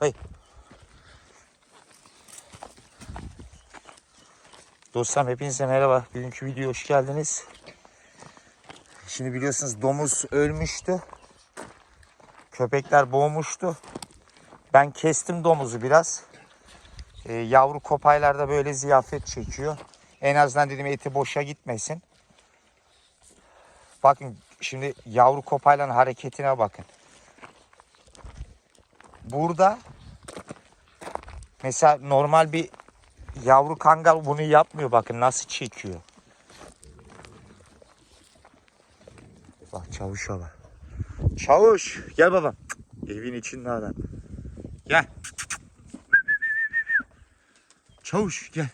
Hey. Dostlarım hepinize merhaba. Bugünkü videoya hoş geldiniz. Şimdi biliyorsunuz domuz ölmüştü. Köpekler boğmuştu. Ben kestim domuzu biraz. Ee, yavru kopaylar da böyle ziyafet çekiyor. En azından dedim eti boşa gitmesin. Bakın şimdi yavru kopayların hareketine bakın. Burada mesela normal bir yavru kangal bunu yapmıyor. Bakın nasıl çekiyor. Bak çavuşa bak. Çavuş gel babam. Evin içinde adam. Gel. Çavuş gel.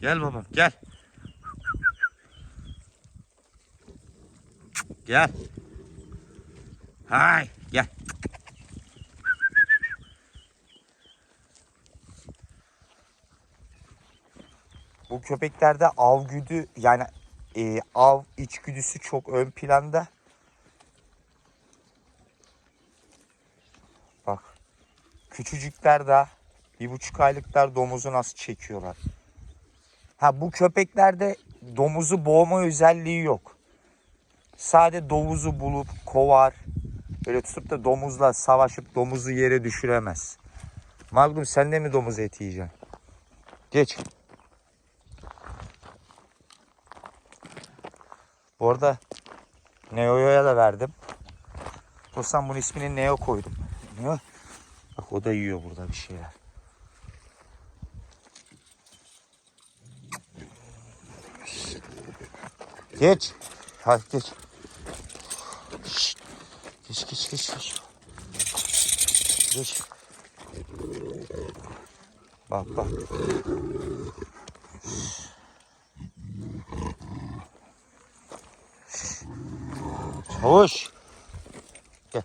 Gel babam gel. Gel. Hay gel. Köpeklerde av güdü yani e, av içgüdüsü çok ön planda. Bak. Küçücükler daha bir buçuk aylıklar domuzu nasıl çekiyorlar. Ha bu köpeklerde domuzu boğma özelliği yok. Sadece domuzu bulup kovar. Böyle tutup da domuzla savaşıp domuzu yere düşüremez. Magnum sen de mi domuz eti yiyeceksin? Geç. Bu arada Neo'ya da verdim. Dostum bunun ismini Neo koydum. Neo. Bak o da yiyor burada bir şeyler. Geç. Hadi geç. Şşt. Geç geç geç geç. Geç. Bak bak. Çavuş. Gel.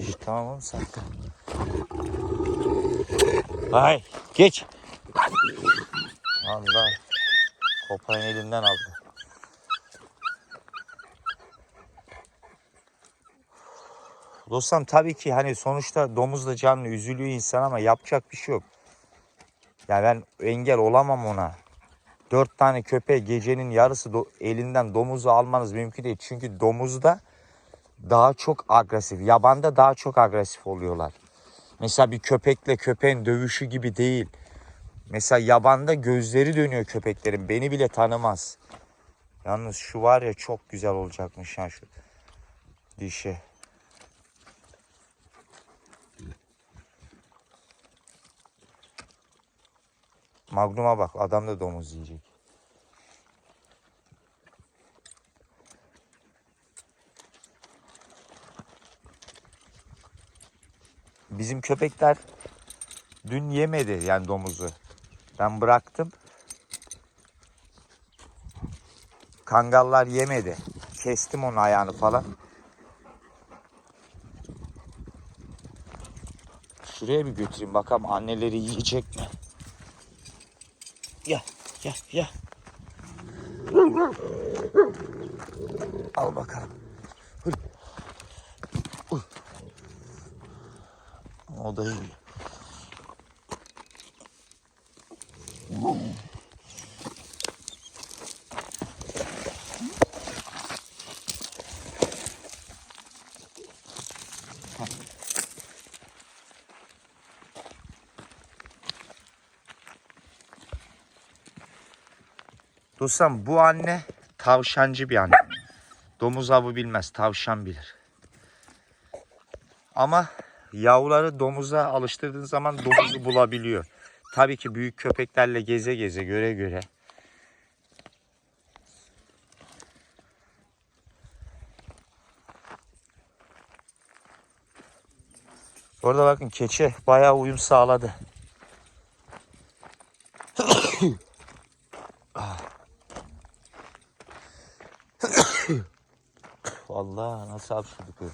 Şş, Tamam oğlum sakin. Ay geç. Allah. Kopayın elinden aldı. Dostum tabii ki hani sonuçta domuz da canlı üzülüyor insan ama yapacak bir şey yok. Ya ben engel olamam ona. Dört tane köpeği gecenin yarısı do- elinden domuzu almanız mümkün değil. Çünkü domuzda daha çok agresif. Yabanda daha çok agresif oluyorlar. Mesela bir köpekle köpeğin dövüşü gibi değil. Mesela yabanda gözleri dönüyor köpeklerin. Beni bile tanımaz. Yalnız şu var ya çok güzel olacakmış ha şu dişi. Magnum'a bak adam da domuz yiyecek. Bizim köpekler dün yemedi yani domuzu. Ben bıraktım. Kangallar yemedi. Kestim onun ayağını falan. Şuraya bir götüreyim bakalım anneleri yiyecek mi? Gel, gel, gel. Al bakalım. O da iyi. Dostum bu anne tavşancı bir anne. Domuz avı bilmez, tavşan bilir. Ama yavruları domuza alıştırdığın zaman domuzu bulabiliyor. Tabii ki büyük köpeklerle geze geze, göre göre. Orada bakın keçi bayağı uyum sağladı. Vallahi nasıl hapşırdık öyle.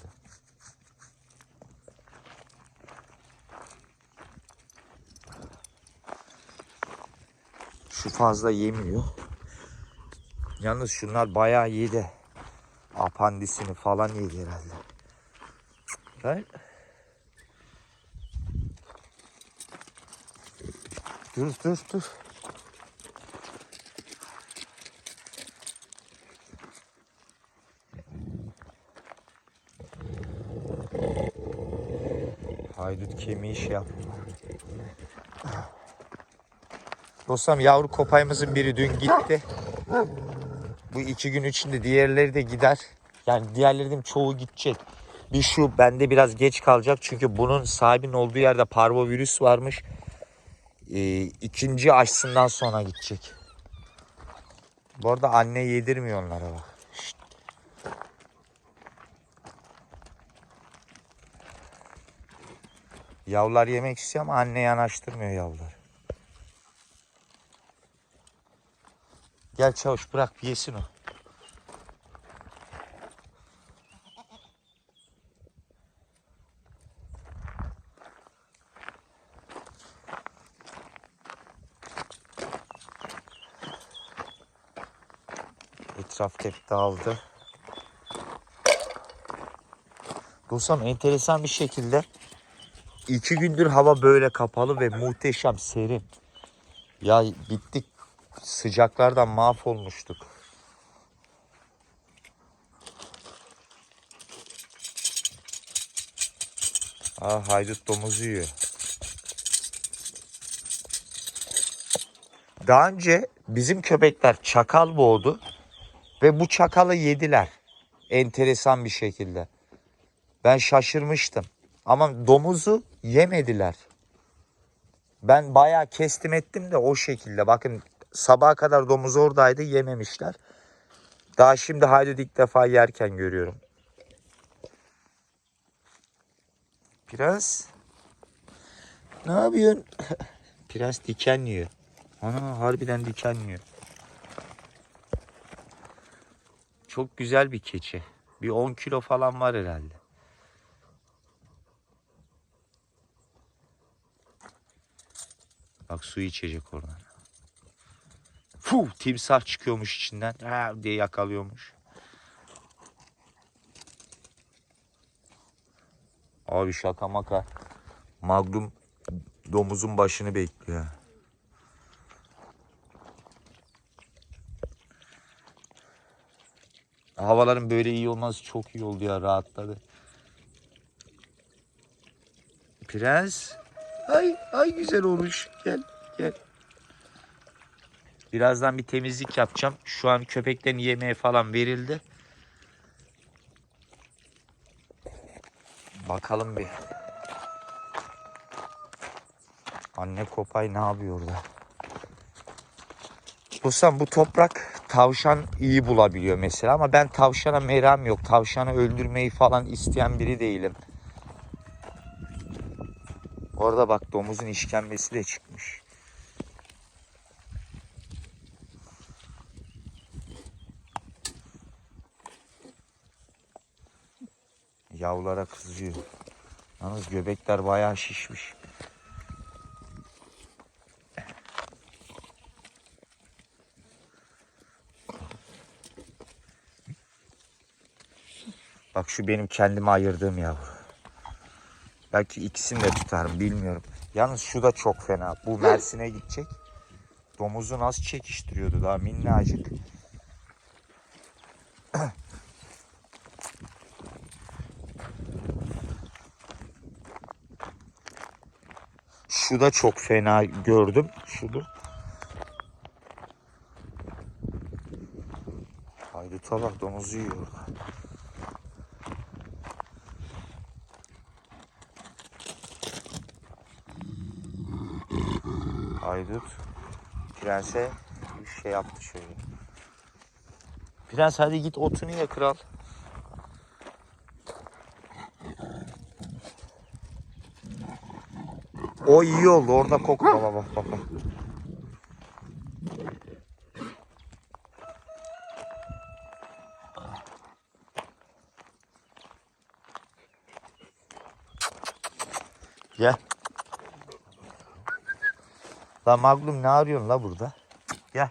Şu fazla yemiyor. Yalnız şunlar bayağı yedi. Apandisini falan yedi herhalde. Gel. Dur dur dur. Haydut kemiği şey yaptı. Dostum yavru kopayımızın biri dün gitti. Bu iki gün içinde diğerleri de gider. Yani diğerlerinin çoğu gidecek. Bir şu bende biraz geç kalacak çünkü bunun sahibinin olduğu yerde parvovirüs varmış. Ee, ikinci aşısından sonra gidecek. Bu arada anne yedirmiyor onlara bak. Şşt. Yavrular yemek istiyor ama anne yanaştırmıyor yavrular. Gel çavuş bırak bir yesin o. Etraf hep dağıldı. Dostum enteresan bir şekilde iki gündür hava böyle kapalı ve muhteşem serin. Ya bittik sıcaklardan mahvolmuştuk. Aa, haydut domuzu yiyor. Daha önce bizim köpekler çakal boğdu ve bu çakalı yediler. Enteresan bir şekilde. Ben şaşırmıştım. Ama domuzu yemediler. Ben bayağı kestim ettim de o şekilde. Bakın sabaha kadar domuz oradaydı yememişler. Daha şimdi haydut ilk defa yerken görüyorum. Biraz ne yapıyorsun? Biraz diken yiyor. Ana harbiden diken yiyor. Çok güzel bir keçi. Bir 10 kilo falan var herhalde. Bak su içecek oradan. Fuh timsah çıkıyormuş içinden. Ha diye yakalıyormuş. Abi şaka maka. Magnum domuzun başını bekliyor. Havaların böyle iyi olması çok iyi oldu ya rahatladı. Prens. Ay ay güzel olmuş. Gel gel. Birazdan bir temizlik yapacağım. Şu an köpeklerin yemeğe falan verildi. Bakalım bir. Anne kopay ne yapıyor orada? Dostum bu toprak tavşan iyi bulabiliyor mesela ama ben tavşana meram yok. Tavşanı öldürmeyi falan isteyen biri değilim. Orada bak domuzun işkembesi de çıkmış. Yavrulara kızıyor. Yalnız göbekler bayağı şişmiş. Bak şu benim kendime ayırdığım yavru. Belki ikisini de tutarım bilmiyorum. Yalnız şu da çok fena. Bu Mersin'e gidecek. Domuzu nasıl çekiştiriyordu daha minnacık. Şu da çok fena gördüm. Şunu. Hayduta bak domuzu yiyor Haydut prense bir şey yaptı şöyle. Prens hadi git otunu ye kral. O iyi oldu orada kok baba bak bak bak. La Maglum ne arıyorsun la burada? Gel.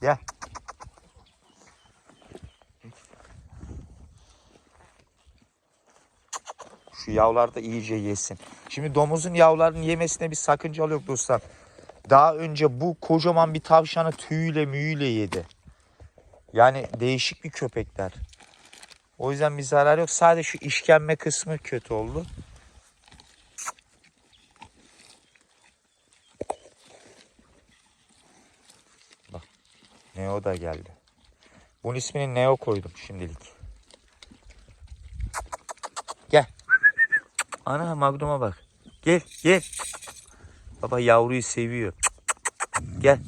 Gel. Şu yavlar da iyice yesin. Şimdi domuzun yavlarının yemesine bir sakınca yok dostlar. Daha önce bu kocaman bir tavşanı tüyüyle müyüyle yedi. Yani değişik bir köpekler. O yüzden bir zarar yok. Sadece şu işkembe kısmı kötü oldu. Bak. Neo da geldi. Bunun ismini Neo koydum şimdilik. Gel. Ana Magnum'a bak. Gel gel. Baba yavruyu seviyor. Gel.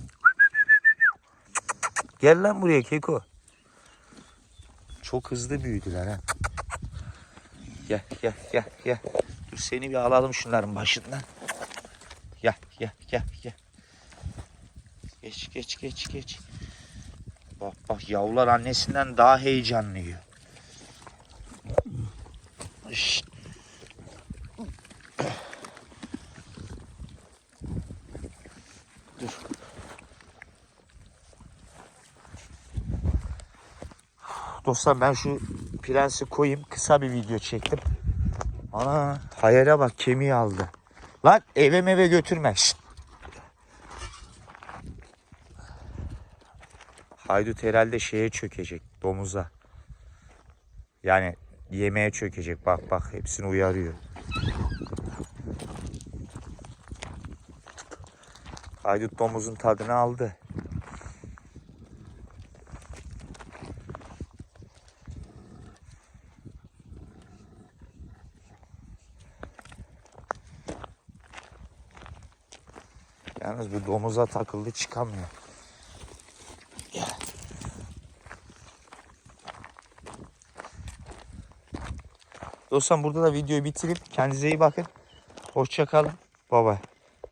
Gel lan buraya Keko. Çok hızlı büyüdüler ha. Gel gel gel gel. Dur seni bir alalım şunların başından. Gel gel gel gel. Geç geç geç geç. Bak bak yavrular annesinden daha heyecanlıyor. Şşt. Dostlar ben şu prensi koyayım. Kısa bir video çektim. Ana hayale bak kemiği aldı. Lan eve meve götürme. Şşt. Haydut herhalde şeye çökecek. Domuza. Yani yemeğe çökecek. Bak bak hepsini uyarıyor. Haydut domuzun tadını aldı. Yalnız bu domuza takıldı çıkamıyor. Dostlar burada da videoyu bitirip kendinize iyi bakın. Hoşça kalın. Bye bye.